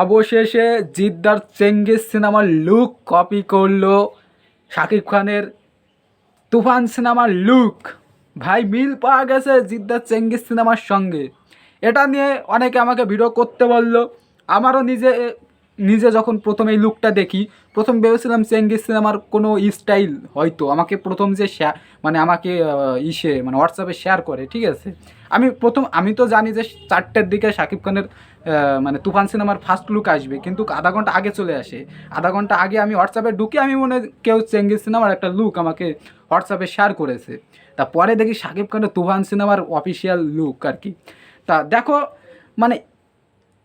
অবশেষে জিদ্দার চেঙ্গিস সিনেমার লুক কপি করল শাকিব খানের তুফান সিনেমার লুক। ভাই, মিল পাওয়া গেছে জিদ্দার চেঙ্গিস সিনেমার সঙ্গে। এটা নিয়ে অনেকে আমাকে ভিডিও করতে বলল। আমারও নিজে নিজে যখন প্রথম এই লুকটা দেখি, প্রথম ভেবেছিলাম চেঙ্গিস সিনেমার কোনো স্টাইল হয়তো, আমাকে প্রথম যে শেয়ার মানে আমাকে ইসে মানে হোয়াটসঅ্যাপে শেয়ার করে, ঠিক আছে? আমি প্রথম, আমি তো জানি যে চারটের দিকে শাকিব খানের মানে তুফান সিনেমার ফার্স্ট লুক আসবে, কিন্তু আধা ঘণ্টা আগে চলে আসে। আধা ঘণ্টা আগে আমি হোয়াটসঅ্যাপে ঢুকে আমি মনে কেউ চেঙ্গিস সিনেমার একটা লুক আমাকে হোয়াটসঅ্যাপে শেয়ার করেছে। তা পরে দেখি শাকিব খানের তুফান সিনেমার অফিসিয়াল লুক আর কি। তা দেখো মানে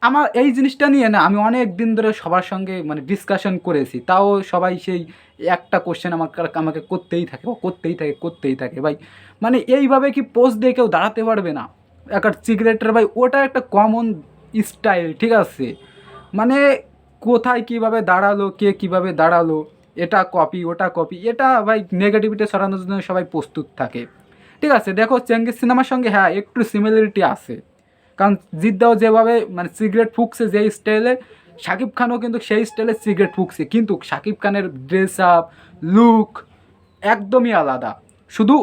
আমার এই জিনিসটা নিয়ে না আমি অনেক দিন ধরে সবার সঙ্গে মানে ডিসকাশন করেছি। তাও সবাই সেই একটা কোশ্চেন আমার আমাকে করতেই থাকে, ও করতেই থাকে করতেই থাকে। ভাই মানে এইভাবে কি পোস্ট দিয়ে কেউ দাঁড়াতে পারবে না? একটা সিগারেটের ভাই, ওটা একটা কমন স্টাইল ঠিক আছে? মানে কোথায় কীভাবে দাঁড়াল, কে কীভাবে দাঁড়াল, এটা কপি ওটা কপি এটা ভাই নেগেটিভিটি সরানোর জন্য সবাই প্রস্তুত থাকে। ঠিক আছে, দেখো চেঙ্গিস সিনেমার সঙ্গে হ্যাঁ একটু সিমিলারিটি আছে। কারণ জিদ্দাও যেভাবে মানে সিগারেট ফুকছে যে স্টাইলে শাকিব খানও কিন্তু সেই স্টাইলে সিগারেট ফুকছে। কিন্তু শাকিব খানের ড্রেস আপ লুক একদমই আলাদা। শুধু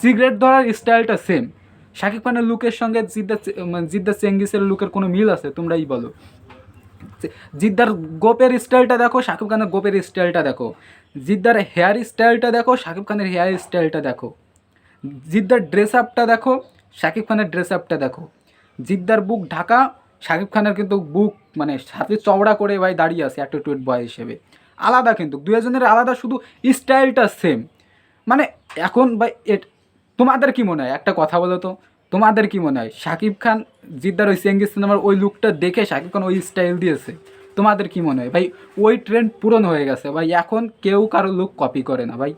সিগারেট ধরার স্টাইলটা সেম শাকিব খানের লুকের সঙ্গে জিদ্দা মানে জিদ্দা চেঙ্গিসের লুকের কোনো মিল আছে? তোমরাই বলো। জিদ্দার গোপের স্টাইলটা দেখো, শাকিব খানের গোপের স্টাইলটা দেখো। জিদ্দার হেয়ার স্টাইলটা দেখো, শাকিব খানের হেয়ার স্টাইলটা দেখো। জিদ্দার ড্রেস আপটা দেখো, শাকিব খানের ড্রেস আপটা দেখো। জিদ্দার বুক ঢাকা, শাকিব খানের কিন্তু বুক মানে সাথে চওড়া করে ভাই দাঁড়িয়ে আছে অ্যাটিটিউড বয় হিসেবে। আলাদা কিন্তু দুজনের আলাদা, শুধু স্টাইলটা সেম মানে এখন ভাই তোমাদের কি মনে হয়? একটা কথা বলো তো, তোমাদের কি মনে হয়? শাকিব খান, জিদ্দার ওই সেঙ্গিস সিনেমার ওই লুকটা দেখে শাকিব খান ওই স্টাইল দিয়েছে? তোমাদের কি মনে হয়? ভাই, ওই ট্রেন্ড পূরণ হয়ে গেছে। ভাই, এখন কেউ কারও লুক কপি করে না, ভাই।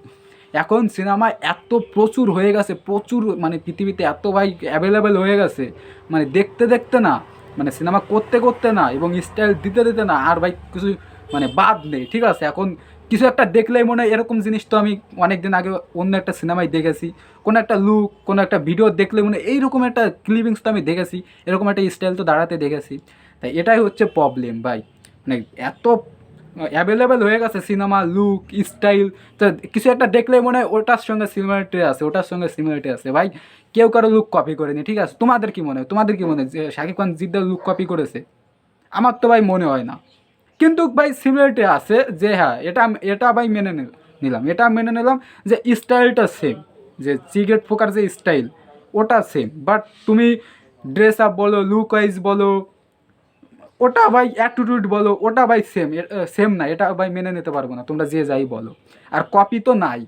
এখন সিনেমা এত প্রচুর হয়ে গেছে, প্রচুর মানে পৃথিবীতে এত ভাই অ্যাভেলেবেল হয়ে গেছে। মানে দেখতে দেখতে না মানে সিনেমা করতে করতে না এবং স্টাইল দিতে দিতে না আর ভাই কিছু মানে বাদ নেই, ঠিক আছে? এখন কিছু একটা দেখলেই মনে হয় এরকম জিনিস তো আমি অনেক দিন আগে অন্য একটা সিনেমায় দেখেছি। কোনো একটা লুক কোনো একটা ভিডিও দেখলে মনে এইরকম একটা ক্লিপিংস তো আমি দেখেছি, এরকম একটা স্টাইল তো দাঁড়াতে দেখেছি। তাই এটাই হচ্ছে প্রবলেম ভাই। মানে এত অ্যাভেলেবেল হয়ে গেছে সিনেমা লুক স্টাইল তো কিছু একটা দেখলে মনে হয় ওটার সঙ্গে সিমিলারিটি আছে, ওটার সঙ্গে সিমিলারিটি আছে। ভাই, কেউ কারও লুক কপি করেনি ঠিক আছে? তোমাদের কি মনে হয়? তোমাদের কি মনে হয় যে শাকিব খান জিদ্দার লুক কপি করেছে? আমার তো ভাই মনে হয় না। কিন্তু ভাই সিমিলারিটি আছে যে হ্যাঁ এটা এটা ভাই মেনে নিলাম। এটা মেনে নিলাম যে স্টাইলটা সেম যে সিগারেট ফোকার যে স্টাইল ওটা সেম বাট তুমি ড্রেস আপ বলো লুক ওয়াইজ বলো ওটা ভাই অ্যাটিটিউড বলো, ওটা ভাই সেম সেম না, এটা ভাই মেনে নিতে পারব না, তোমরা যে যাই বলো। আর কপি তো নাই।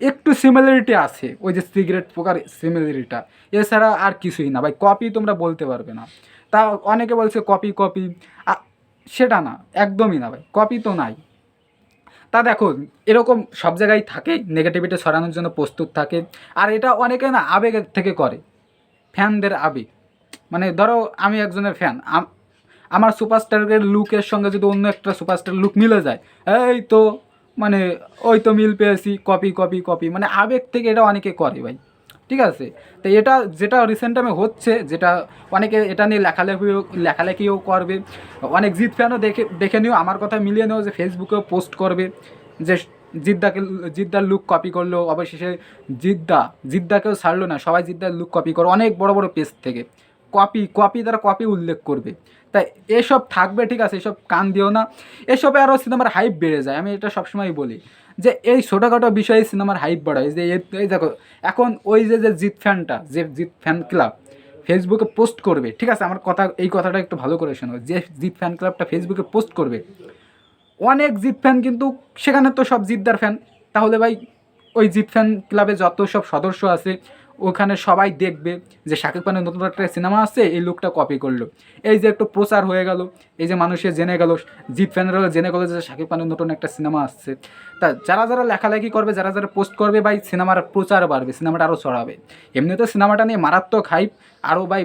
একটু সিমিলারিটি আছে, ওই যে সিগারেট পোকার সিমিলারিটা এছাড়া আর কিছুই না, ভাই কপি তোমরা বলতে পারবে না। তা অনেকে বলছে কপি কপি সেটা না, একদমই না ভাই কপি তো নাই। তা দেখো, এরকম সব জায়গায় থাকে নেগেটিভিটি সরানোর জন্য প্রস্তুত থাকে। আর এটা অনেকে না আবেগের থেকে করে, ফ্যানদের আবেগ। মানে ধরো আমি একজনের ফ্যান আমার সুপারস্টারের লুকের সঙ্গে যদি অন্য একটা সুপারস্টার লুক মিলে যায়, এই তো মানে ওই তো মিল পেয়েছি কপি কপি কপি মানে আবেগ থেকে এটা অনেকে করে ভাই, ঠিক আছে? তো এটা যেটা রিসেন্ট টাইমে হচ্ছে, যেটা অনেকে এটা নিয়ে লেখালেখিও লেখালেখিও করবে, অনেক জিত ফ্যানও দেখে দেখে নিও, আমার কথা মিলিয়ে নিও যে ফেসবুকেও পোস্ট করবে, যে জিদ্দাকে, জিদ্দার লুক কপি করল, অবশেষে জিদ্দা, জিদ্দাকেও ছাড়লো না, সবাই জিদ্দার লুক কপি করো, অনেক বড় বড় পেজ থেকে কপি কপি দ্বারা কপি উল্লেখ করবে। তাই এসব থাকবে, ঠিক আছে, এসব কান দিও না। এসবে আরও সিনেমার হাইপ বেড়ে যায়, আমি এটা সবসময় বলি। যে এই ছোটোখাটো বিষয়ে সিনেমার হাইপ বাড়ায়, যে এই দেখো, এখন ওই যে যে জিত ফ্যানটা, যে জিত ফ্যান ক্লাব ফেসবুকে পোস্ট করবে, ঠিক আছে, আমার কথা, এই কথাটা একটু ভালো করে শোনো, যে জিত ফ্যান ক্লাবটা ফেসবুকে পোস্ট করবে, অনেক জিত ফ্যান কিন্তু, সেখানে তো সব জিদ্দার ফ্যান, তাহলে ভাই, ওই জিত ফ্যান ক্লাবে যত সব সদস্য আছে ওখানে সবাই দেখবে যে শাকিব খানের নতুন একটা সিনেমা আসছে এই লোকটা কপি করল। এই যে একটু প্রচার হয়ে গেল, এই যে মানুষে জেনে গেল জিত ফ্যানেরাও জেনে গেলো যে শাকিব খানের নতুন একটা সিনেমা আসছে। তা যারা যারা লেখালেখি করবে, যারা যারা পোস্ট করবে, ভাই, সিনেমার প্রচার বাড়বে, সিনেমাটা আরও ছড়াবে। এমনিতে সিনেমাটা নিয়ে মারাত্মক হাইপ আরও ভাই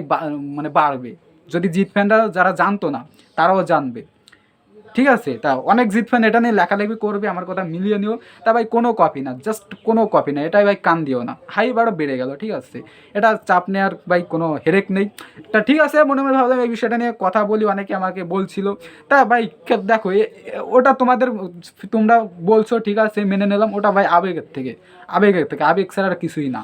মানে বাড়বে। যদি জিত ফ্যানরা যারা জানতো না, তারাও জানবে। ঠিক আছে, তা অনেক জিত ফ্যান এটা নিয়ে লেখালেখি করবে, আমার কথা মিলিয়ে নিও। তা ভাই কোনো কপি না জাস্ট কোনো কপি না, এটাই ভাই কান দিও না। হাই বারো বেড়ে গেল, ঠিক আছে। এটা চাপ নেওয়ার ভাই কোনো হেরেক নেই। তা ঠিক আছে, মনে মনে ভাবলাম এই বিষয়টা নিয়ে কথা বলি, অনেকে আমাকে বলছিল। তা ভাই দেখো ওটা তোমাদের, তোমরা বলছো, ঠিক আছে, মেনে নিলাম, ওটা ভাই আবেগের থেকে আবেগের থেকে, আবেগ ছাড়া আর কিছুই না।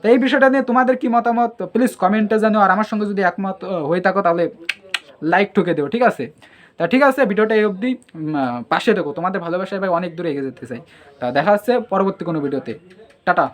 তো এই বিষয়টা নিয়ে তোমাদের কি মতামত? প্লিজ কমেন্টে জানো আর আমার সঙ্গে যদি একমত হয়ে থাকো, তাহলে লাইক ঠুকে দেবো ঠিক আছে? তা ঠিক আছে, ভিডিওটা এই অবধি পাশে দেখো। তোমাদের ভালোবাসায় ভাই অনেক দূরে এগিয়ে যেতে চাই। তা দেখা হচ্ছে পরবর্তী কোনো ভিডিওতে। টাটা।